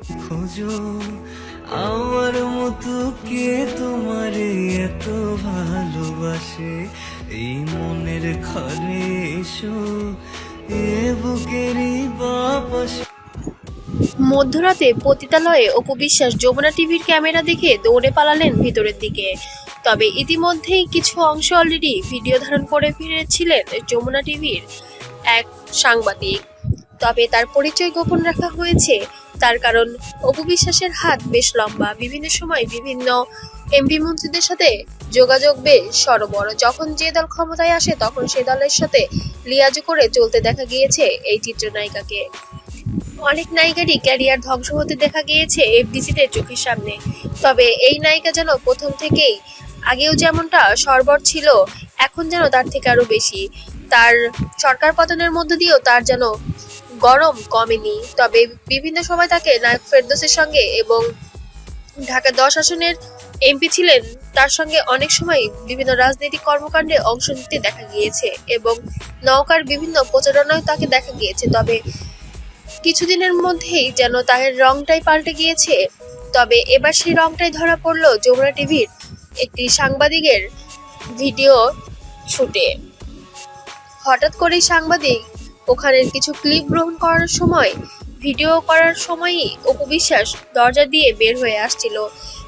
খোঁজো আমার মতো কে তোমারে এত ভালোবাসে? এই মনের ঘরে এসো, এ বাপাস মধ্যরাতে পতিতালয়ে অপু বিশ্বাস যমুনা টিভির ক্যামেরা দেখে দৌড়ে পালালেন ভিতরের দিকে। তবে ইতিমধ্যেই কিছু অংশ অলরেডি ভিডিও ধারণ করে ফিরেছিলেন যমুনা টিভির এক সাংবাদিক। তবে তার পরিচয় গোপন রাখা হয়েছে তার কারণ অপু বিশ্বাসের হাত বেশ লম্বা। বিভিন্ন সময় বিভিন্ন এমপি মন্ত্রীদের সাথে যোগাযোগ বেশ সরবর যখন যে দল ক্ষমতায় আসে, তখন সে দলের সাথে লিয়াজ করে চলতে দেখা গিয়েছে এই চিত্রনায়িকাকে। অনেক নায়িকারই ক্যারিয়ার ধ্বংস হতে দেখা গিয়েছে এফডিসিতে চোখের সামনে। তবে এই নায়িকা যেন প্রথম থেকেই আগেও যেমনটা সরবর ছিল, এখন যেন তার থেকে আরও বেশি। তার সরকার পতনের মধ্য দিয়েও তার যেন গরম কমেনি। তবে বিভিন্ন সময় তাকে নায়ক ফেরদোসের সঙ্গে এবং ঢাকা দশ আসনের এমপি ছিলেন, তার সঙ্গে অনেক সময় বিভিন্ন রাজনৈতিক কর্মকাণ্ডে অংশ নিতে দেখা গিয়েছে এবং নৌকার বিভিন্ন প্রচারণায় তাকে দেখা গিয়েছে। তবে কিছুদিনের মধ্যেই যেন তার রংটাই পাল্টে গিয়েছে। তবে এবার সেই রংটাই ধরা পড়ল যমুনা টিভির একটি সাংবাদিকের ভিডিও শুটে। হঠাৎ করেই সাংবাদিক ওখানের কিছু ক্লিপ গ্রহণ করার সময় ভিডিও করার সময়ই অপু বিশ্বাস দরজা দিয়ে বের হয়ে আসছিল।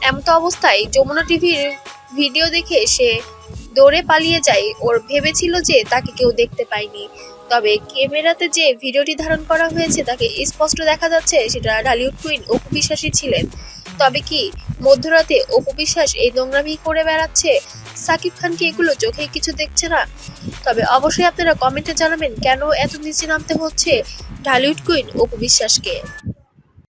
এমতো অবস্থায় যমুনা টিভির ভিডিও দেখে সে দৌড়ে পালিয়ে যায়। ওর ভেবেছিল যে তাকে কেউ দেখতে পায়নি। তবে ক্যামেরাতে যে ভিডিওটি ধারণ করা হয়েছে তাকে স্পষ্ট দেখা যাচ্ছে, সেটা ঢালিউড কুইন অপু বিশ্বাসই ছিলেন। তবে কি মধ্যরাতে অপু বিশ্বাস এই নোংরামি করে বেড়াচ্ছে? সাকিব খান কি এগুলো চোখে কিছু দেখছে না। তবে অবশ্যই আপনারা কমেন্টে জানাবেন কেন এত নিচে নামতে হচ্ছে ঢালিউড কুইন অপু বিশ্বাসকে।